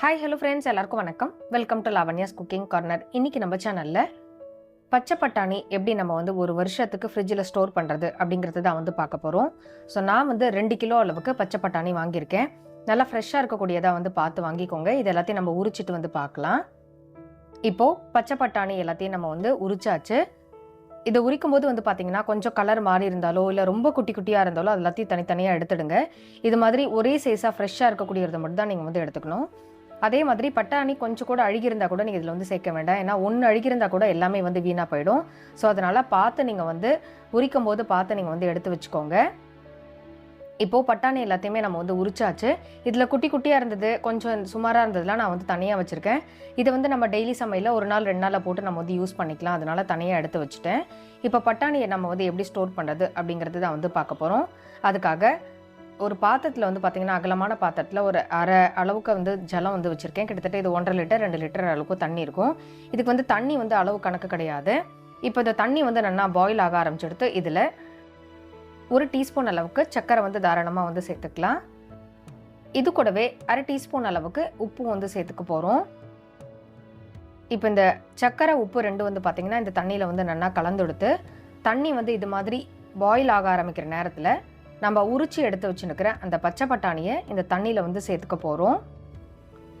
Hi hello friends எல்லாருக்கும் வணக்கம். Welcome to Lavanya's cooking corner இன்னைக்கு நம்ம சேனலில் பச்சை பட்டாணி எப்படி நம்ம வந்து ஒரு வருஷத்துக்கு ஃப்ரிட்ஜில் ஸ்டோர் பண்ணுறது அப்படிங்கிறது தான் வந்து பார்க்க போகிறோம் ஸோ நான் வந்து ரெண்டு கிலோ அளவுக்கு பச்சை பட்டாணி வாங்கியிருக்கேன். நல்லா ஃப்ரெஷ்ஷாக இருக்கக்கூடியதாக வந்து பார்த்து வாங்கிக்கோங்க. இது எல்லாத்தையும் நம்ம உரிச்சிட்டு வந்து பார்க்கலாம். இப்போது பச்சை பட்டாணி எல்லாத்தையும் நம்ம வந்து உரிச்சாச்சு. இதை உரிக்கும் போது வந்து பார்த்தீங்கன்னா கொஞ்சம் கலர் மாறி இருந்தாலோ இல்லை ரொம்ப குட்டி குட்டியாக இருந்தாலோ அது எல்லாத்தையும் தனித்தனியாக எடுத்துடுங்க. இது மாதிரி ஒரே சைஸாக ஃப்ரெஷ்ஷாக இருக்கக்கூடியதை மட்டும் தான் நீங்கள் வந்து எடுத்துக்கணும். அதே மாதிரி பட்டாணி கொஞ்சம் கூட அழுகியிருந்தா கூட நீங்கள் இதில் வந்து சேர்க்க வேண்டாம். ஏன்னா ஒன்று அழுகியிருந்தா கூட எல்லாமே வந்து வீணாக போயிடும். ஸோ அதனால் பார்த்து நீங்கள் வந்து உரிக்கும் போது பார்த்து நீங்கள் வந்து எடுத்து வச்சுக்கோங்க. இப்போது பட்டாணி எல்லாத்தையுமே நம்ம வந்து உரிச்சாச்சு. இதில் குட்டி குட்டியாக இருந்தது கொஞ்சம் சுமாராக இருந்ததுலாம் நான் வந்து தனியாக வச்சுருக்கேன். இதை வந்து நம்ம டெய்லி சமையலில் ஒரு நாள் ரெண்டு நாளில் போட்டு நம்ம வந்து யூஸ் பண்ணிக்கலாம். அதனால தனியாக எடுத்து வச்சுட்டேன். இப்போ பட்டாணியை நம்ம வந்து எப்படி ஸ்டோர் பண்ணுறது அப்படிங்கிறது தான் வந்து பார்க்க போகிறோம் அதுக்காக ஒரு பாத்திரத்தில் வந்து பார்த்திங்கன்னா அகலமான பாத்திரத்தில் ஒரு அரை அளவுக்கு வந்து ஜலம் வந்து வச்சுருக்கேன். கிட்டத்தட்ட இது ஒன்றரை லிட்டர் ரெண்டு லிட்டர் அளவுக்கு தண்ணி இருக்கும். இதுக்கு வந்து தண்ணி வந்து அளவு கணக்கு கிடையாது. இப்போ இந்த தண்ணி வந்து நல்லா பாயில் ஆக ஆரம்பிச்செடுத்து இதில் ஒரு டீஸ்பூன் அளவுக்கு சர்க்கரை வந்து தாராளமாக வந்து சேர்த்துக்கலாம். இது கூடவே அரை டீஸ்பூன் அளவுக்கு உப்பு வந்து சேர்த்துக்க போகிறோம் இப்போ இந்த சர்க்கரை உப்பு ரெண்டு வந்து பார்த்திங்கன்னா இந்த தண்ணியில் வந்து நல்லா கலந்துடுத்து தண்ணி வந்து இது மாதிரி பாயில் ஆக ஆரம்பிக்கிற நேரத்தில் நம்ம உரிச்சி எடுத்து வச்சுருக்கிற அந்த பச்சை பட்டாணியை இந்த தண்ணியில் வந்து சேர்த்துக்க போகிறோம்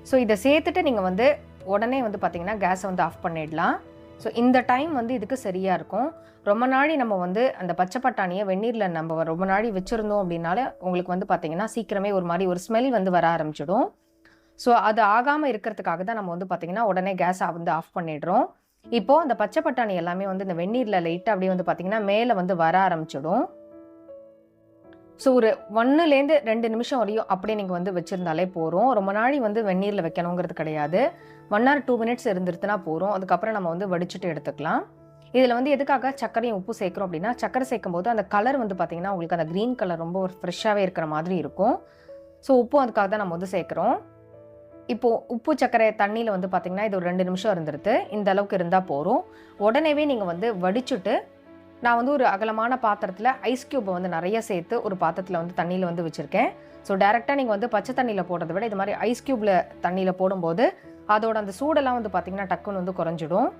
ஸோ இதை சேர்த்துட்டு நீங்கள் வந்து உடனே வந்து பார்த்திங்கன்னா கேஸை வந்து ஆஃப் பண்ணிடலாம். ஸோ இந்த டைம் வந்து இதுக்கு சரியாக இருக்கும். ரொம்ப நாளி நம்ம வந்து அந்த பச்சை பட்டாணியை வெந்நீரில் நம்ம ரொம்ப நாளி வச்சுருந்தோம் அப்படின்னாலே உங்களுக்கு வந்து பார்த்திங்கன்னா சீக்கிரமே ஒரு மாதிரி ஒரு ஸ்மெல் வந்து வர ஆரம்பிச்சிடும். ஸோ அது ஆகாமல் இருக்கிறதுக்காக தான் நம்ம வந்து பார்த்திங்கன்னா உடனே கேஸை வந்து ஆஃப் பண்ணிடுறோம். இப்போது அந்த பச்சை பட்டாணி எல்லாமே வந்து இந்த வெந்நீரில் லைட்டாக அப்படியே வந்து பார்த்திங்கன்னா மேலே வந்து வர ஆரம்பிச்சிடும். ஸோ ஒரு ஒன்றுலேருந்து ரெண்டு நிமிஷம் வரையும் அப்படியே நீங்கள் வந்து வச்சுருந்தாலே போகிறோம் ரொம்ப நாளை வந்து வெந்நீரில் வைக்கணுங்கிறது கிடையாது. ஒன் ஆர் டூ மினிட்ஸ் இருந்துருத்துனா போகிறோம் அதுக்கப்புறம் நம்ம வந்து வடிச்சுட்டு எடுத்துக்கலாம். இதில் வந்து எதுக்காக சர்க்கரையும் உப்பு சேர்க்குறோம் அப்படின்னா சர்க்கரை சேர்க்கும் போது அந்த கலர் வந்து பார்த்திங்கன்னா உங்களுக்கு அந்த க்ரீன் கலர் ரொம்ப ஒரு ஃப்ரெஷ்ஷாகவே இருக்கிற மாதிரி இருக்கும். ஸோ உப்பும் அதுக்காக தான் நம்ம வந்து சேர்க்குறோம். இப்போது உப்பு சர்க்கரை தண்ணியில் வந்து பார்த்திங்கன்னா இது ஒரு ரெண்டு நிமிஷம் இருந்துருது இந்த அளவுக்கு இருந்தால் போகிறோம் உடனேவே நீங்கள் வந்து வடிச்சுட்டு நான் வந்து ஒரு அகலமான பாத்திரத்தில் ஐஸ் க்யூப்பை வந்து நிறைய சேர்த்து ஒரு பாத்திரத்தில் வந்து தண்ணியில் வந்து வச்சுருக்கேன். ஸோ டேரெக்டாக நீங்கள் வந்து பச்சை தண்ணியில் போடுறத விட இது மாதிரி ஐஸ் க்யூப்பில் தண்ணியில் போடும்போது அதோட அந்த சூடெல்லாம் வந்து பார்த்திங்கன்னா டக்குன்னு வந்து குறைஞ்சிடும்.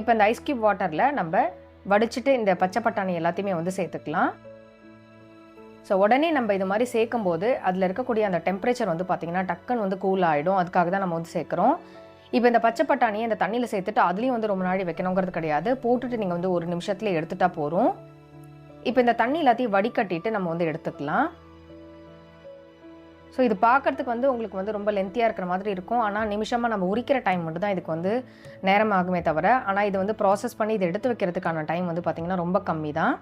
இப்போ இந்த ஐஸ் க்யூப் வாட்டரில் நம்ம வடிச்சிட்டு இந்த பச்சை பட்டாணி எல்லாத்தையுமே வந்து சேர்த்துக்கலாம். ஸோ உடனே நம்ம இது மாதிரி சேர்க்கும் போது அதில் இருக்கக்கூடிய அந்த டெம்பரேச்சர் வந்து பார்த்திங்கன்னா டக்குன்னு வந்து கூல் ஆகிடும் அதுக்காக தான் நம்ம வந்து சேர்க்குறோம். இப்போ இந்த பச்சை பட்டாணியை இந்த தண்ணியில் சேர்த்துட்டு அதுலேயும் வந்து ரொம்ப நாளை வைக்கணுங்கிறது கிடையாது. போட்டுட்டு நீங்கள் வந்து ஒரு நிமிஷத்தில் எடுத்துட்டா போகிறோம் இப்போ இந்த தண்ணி எல்லாத்தையும் வடிகட்டிட்டு நம்ம வந்து எடுத்துக்கலாம். ஸோ இது பார்க்கறதுக்கு வந்து உங்களுக்கு வந்து ரொம்ப லென்த்தியாக இருக்கிற மாதிரி இருக்கும். ஆனால் நிமிஷமாக நம்ம உரிக்கிற டைம் மட்டும் தான் இதுக்கு வந்து நேரம் ஆகுமே தவிர. ஆனால் இது வந்து ப்ராசஸ் பண்ணி இதை எடுத்து வைக்கிறதுக்கான டைம் வந்து பார்த்திங்கன்னா ரொம்ப கம்மி தான்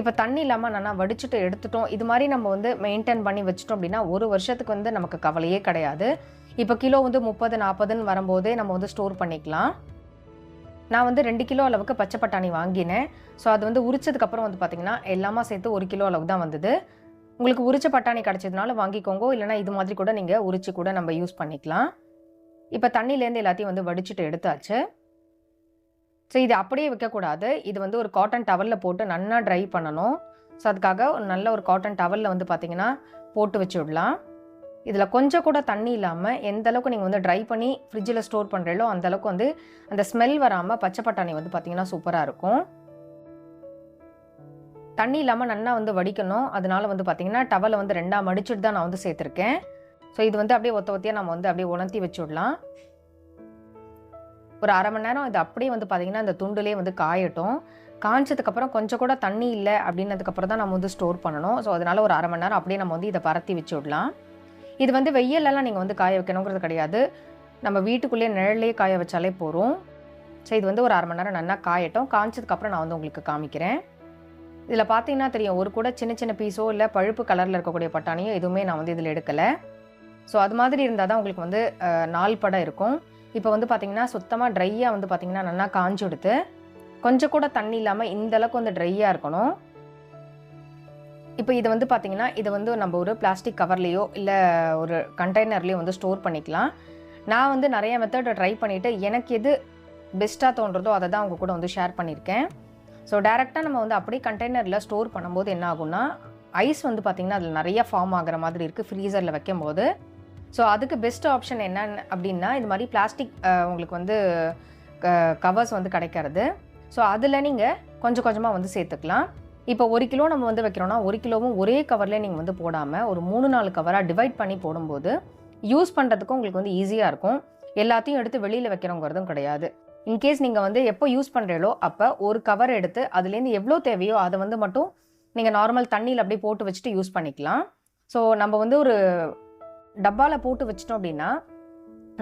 இப்போ தண்ணி இல்லாமல் நல்லா வடிச்சுட்டு எடுத்துட்டோம். இது மாதிரி நம்ம வந்து மெயின்டைன் பண்ணி வச்சிட்டோம் அப்படின்னா ஒரு வருஷத்துக்கு வந்து நமக்கு கவலையே கிடையாது. இப்போ கிலோ வந்து முப்பது நாற்பதுன்னு வரும்போதே நம்ம வந்து ஸ்டோர் பண்ணிக்கலாம். நான் வந்து ரெண்டு கிலோ அளவுக்கு பச்சை பட்டாணி வாங்கினேன். ஸோ அது வந்து உரிச்சதுக்கப்புறம் வந்து பார்த்திங்கன்னா எல்லாமே சேர்த்து ஒரு கிலோ அளவு தான் வந்தது. உங்களுக்கு உரிச்ச பட்டாணி கிடச்சதுனால வாங்கிக்கோங்க. இல்லைனா இது மாதிரி கூட நீங்கள் உரிச்சு கூட நம்ம யூஸ் பண்ணிக்கலாம். இப்போ தண்ணியிலேருந்து எல்லாத்தையும் வந்து வடிச்சுட்டு எடுத்தாச்சு. ஸோ இது அப்படியே வைக்கக்கூடாது. இது வந்து ஒரு காட்டன் டவலில் போட்டு நல்லா ட்ரை பண்ணணும். ஸோ அதுக்காக ஒரு நல்ல ஒரு காட்டன் டவலில் வந்து பார்த்திங்கன்னா போட்டு வச்சு விடலாம் இதில் கொஞ்சம் கூட தண்ணி இல்லாமல் எந்த அளவுக்கு நீங்கள் வந்து ட்ரை பண்ணி ஃப்ரிட்ஜில் ஸ்டோர் பண்ணுறீங்களோ அந்த அளவுக்கு வந்து அந்த ஸ்மெல் வராமல் பச்சை பட்டாணி வந்து பார்த்திங்கன்னா சூப்பராக இருக்கும். தண்ணி இல்லாமல் நல்லா வந்து வடிக்கணும். அதனால வந்து பார்த்திங்கன்னா டவலை வந்து ரெண்டாக மடிச்சுட்டு தான் நான் வந்து சேர்த்துருக்கேன். ஸோ இது வந்து அப்படியே ஒத்த ஒத்தியாக நம்ம வந்து அப்படியே உணர்த்தி வச்சு விடலாம் ஒரு அரை மணி நேரம் இது அப்படியே வந்து பார்த்திங்கன்னா அந்த துண்டுலேயே வந்து காயட்டும். காய்ச்சதுக்கப்புறம் கொஞ்சம் கூட தண்ணி இல்லை அப்படின்னதுக்கப்புறம் தான் நம்ம வந்து ஸ்டோர் பண்ணணும். ஸோ அதனால் ஒரு அரை மணி நேரம் அப்படியே நம்ம வந்து இதை பரத்தி வச்சு விடலாம். இது வந்து வெயிலெல்லாம் நீங்கள் வந்து காய வைக்கணுங்கிறது கிடையாது. நம்ம வீட்டுக்குள்ளேயே நிழல்லையே காய வச்சாலே போகிறோம் ஸோ இது வந்து ஒரு அரை மணி நேரம் நல்லா காயட்டும். காய்ச்சதுக்கப்புறம் நான் வந்து உங்களுக்கு காமிக்கிறேன். இதில் பார்த்தீங்கன்னா தெரியும் ஒரு கூட சின்ன சின்ன பீஸோ இல்லை பழுப்பு கலரில் இருக்கக்கூடிய பட்டாணியோ எதுவுமே நான் வந்து இதில் எடுக்கலை. ஸோ அது மாதிரி இருந்தால் தான் உங்களுக்கு வந்து நாள் படம் இருக்கும். இப்போ வந்து பார்த்திங்கன்னா சுத்தமாக ட்ரையாக வந்து பார்த்திங்கன்னா நல்லா காஞ்சி எடுத்து கொஞ்சம் கூட தண்ணி இல்லாமல் இந்தளவுக்கு வந்து ட்ரையாக இருக்கணும். இப்போ இதை வந்து பார்த்திங்கன்னா இதை வந்து நம்ம ஒரு பிளாஸ்டிக் கவர்லேயோ இல்லை ஒரு கண்டெய்னர்லேயோ வந்து ஸ்டோர் பண்ணிக்கலாம். நான் வந்து நிறைய மெத்தட் ட்ரை பண்ணிவிட்டு எனக்கு எது பெஸ்ட்டாக தோன்றதோ அதை தான் அவங்க கூட வந்து ஷேர் பண்ணியிருக்கேன். ஸோ டேரெக்டாக நம்ம வந்து அப்படியே கண்டெய்னரில் ஸ்டோர் பண்ணும்போது என்ன ஆகும்னா ஐஸ் வந்து பார்த்திங்கன்னா அதில் நிறைய ஃபார்ம் ஆகிற மாதிரி இருக்குது ஃப்ரீசரில் வைக்கும்போது ஸோ அதுக்கு பெஸ்ட் ஆப்ஷன் என்னன்னு அப்படின்னா இது மாதிரி பிளாஸ்டிக் உங்களுக்கு வந்து கவர்ஸ் வந்து கிடைக்கிறது. ஸோ அதில் நீங்கள் கொஞ்சம் கொஞ்சமாக வந்து சேர்த்துக்கலாம். இப்போ ஒரு கிலோ நம்ம வந்து வைக்கிறோம்னா ஒரு கிலோவும் ஒரே கவர்லேயே நீங்கள் வந்து போடாமல் ஒரு மூணு நாலு கவராக டிவைட் பண்ணி போடும்போது யூஸ் பண்ணுறதுக்கும் உங்களுக்கு வந்து ஈஸியாக இருக்கும். எல்லாத்தையும் எடுத்து வெளியில் வைக்கிறோங்கிறதும் கிடையாது. இன்கேஸ் நீங்கள் வந்து எப்போ யூஸ் பண்ணுறீங்களோ அப்போ ஒரு கவர் எடுத்து அதுலேருந்து எவ்வளோ தேவையோ அதை வந்து மட்டும் நீங்கள் நார்மல் தண்ணியில் அப்படியே போட்டு வச்சுட்டு யூஸ் பண்ணிக்கலாம். ஸோ நம்ம வந்து ஒரு டப்பாவில் போட்டு வச்சிட்டோம் அப்படின்னா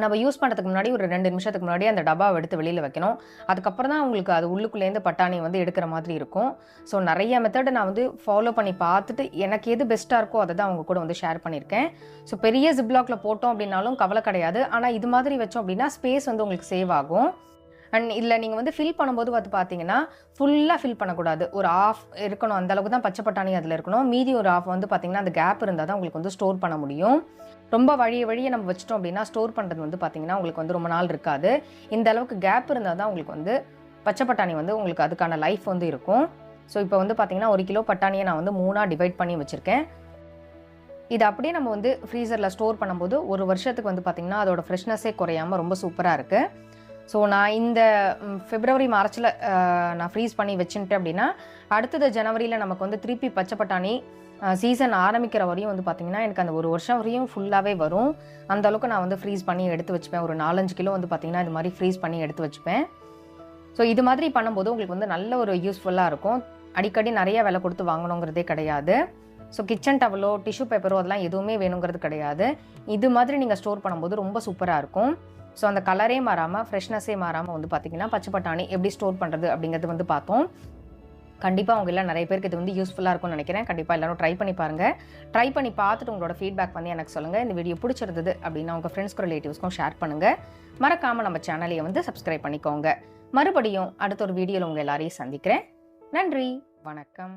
நம்ம யூஸ் பண்ணுறதுக்கு முன்னாடி ஒரு ரெண்டு நிமிஷத்துக்கு முன்னாடி அந்த டப்பாவை எடுத்து வெளியில் வைக்கணும். அதுக்கப்புறம் தான் உங்களுக்கு அது உள்ளுக்குள்ளேருந்து பட்டாணி வந்து எடுக்கிற மாதிரி இருக்கும். ஸோ நிறைய மெத்தடை நான் வந்து ஃபாலோ பண்ணி பார்த்துட்டு எனக்கு எது பெஸ்ட்டாக இருக்கோ அதை தான் அவங்க கூட வந்து ஷேர் பண்ணியிருக்கேன். ஸோ பெரிய ஜிப்லாக்ல போட்டோம் அப்படின்னாலும் கவலை கிடையாது. ஆனால் இது மாதிரி வச்சோம் அப்படின்னா ஸ்பேஸ் வந்து உங்களுக்கு சேவ் ஆகும். அண்ட் இதில் நீங்கள் வந்து ஃபில் பண்ணும்போது வந்து பார்த்தீங்கன்னா ஃபுல்லாக ஃபில் பண்ணக்கூடாது. ஒரு ஆஃப் இருக்கணும். அந்தளவுக்கு தான் பச்சை பட்டாணி அதில் இருக்கணும். மீதி ஒரு ஆஃப் வந்து பார்த்தீங்கன்னா அந்த கேப் இருந்தால் தான் உங்களுக்கு வந்து ஸ்டோர் பண்ண முடியும். ரொம்ப வழிய வழியை நம்ம வச்சிட்டோம் அப்படின்னா ஸ்டோர் பண்ணுறது வந்து பார்த்தீங்கன்னா உங்களுக்கு வந்து ரொம்ப நாள் இருக்காது. இந்த அளவுக்கு கேப் இருந்தால் தான் உங்களுக்கு வந்து பச்சை பட்டாணி வந்து உங்களுக்கு அதுக்கான லைஃப் வந்து இருக்கும். ஸோ இப்போ வந்து பார்த்தீங்கன்னா ஒரு கிலோ பட்டாணியை நான் வந்து மூணாக டிவைட் பண்ணி வச்சுருக்கேன். இது அப்படியே நம்ம வந்து ஃப்ரீசரில் ஸ்டோர் பண்ணும்போது ஒரு வருஷத்துக்கு வந்து பார்த்திங்கன்னா அதோட ஃப்ரெஷ்னஸே குறையாமல் ரொம்ப சூப்பராக இருக்குது ஸோ நான் இந்த ஃபிப்ரவரி பிப்ரவரி மார்ச்சில் நான் ஃப்ரீஸ் பண்ணி வச்சுட்டேன் அப்படின்னா அடுத்தது ஜனவரியில் நமக்கு வந்து திருப்பி பச்சை பட்டாணி சீசன் ஆரம்பிக்கிற வரையும் வந்து பார்த்திங்கன்னா எனக்கு அந்த ஒரு வருஷம் வரையும் ஃபுல்லாகவே வரும். அந்த அளவுக்கு நான் வந்து ஃப்ரீஸ் பண்ணி எடுத்து வச்சுப்பேன். ஒரு நாலஞ்சு கிலோ வந்து பார்த்திங்கன்னா இது மாதிரி ஃப்ரீஸ் பண்ணி எடுத்து வச்சுப்பேன். ஸோ இது மாதிரி பண்ணும்போது உங்களுக்கு வந்து நல்ல ஒரு யூஸ்ஃபுல்லாக இருக்கும். அடிக்கடி நிறைய விலை கொடுத்து வாங்கணுங்கிறதே கிடையாது. ஸோ கிச்சன் டவலோ டிஷ்யூ பேப்பரோ அதெல்லாம் எதுவுமே வேணுங்கிறது கிடையாது. இது மாதிரி நீங்கள் ஸ்டோர் பண்ணும்போது ரொம்ப சூப்பராக இருக்கும். ஸோ அந்த கலரே மாறாமல் ஃப்ரெஷ்னஸே மாறாமல் வந்து பார்த்தீங்கன்னா பச்சை பட்டாணி எப்படி ஸ்டோர் பண்ணுறது அப்படிங்கிறது வந்து பார்த்தோம். கண்டிப்பாக அவங்க எல்லாம் நிறைய பேருக்கு இது வந்து யூஸ்ஃபுல்லாக இருக்கும்னு நினைக்கிறேன். கண்டிப்பாக எல்லாரும் ட்ரை பண்ணி பாருங்கள் ட்ரை பண்ணி பார்த்துட்டு உங்களோட ஃபீட்பேக் வந்து எனக்கு சொல்லுங்கள் இந்த வீடியோ பிடிச்சிருந்தது அப்படின்னா உங்கள் ஃப்ரெண்ட்ஸ்க்கும் ரிலேட்டிவ்ஸ்க்கும் ஷேர் பண்ணுங்கள் மறக்காமல் நம்ம சேனலையை வந்து சப்ஸ்கிரைப் பண்ணிக்கோங்க. மறுபடியும் அடுத்த ஒரு வீடியோவில் உங்கள் எல்லாரையும் சந்திக்கிறேன். நன்றி. வணக்கம்.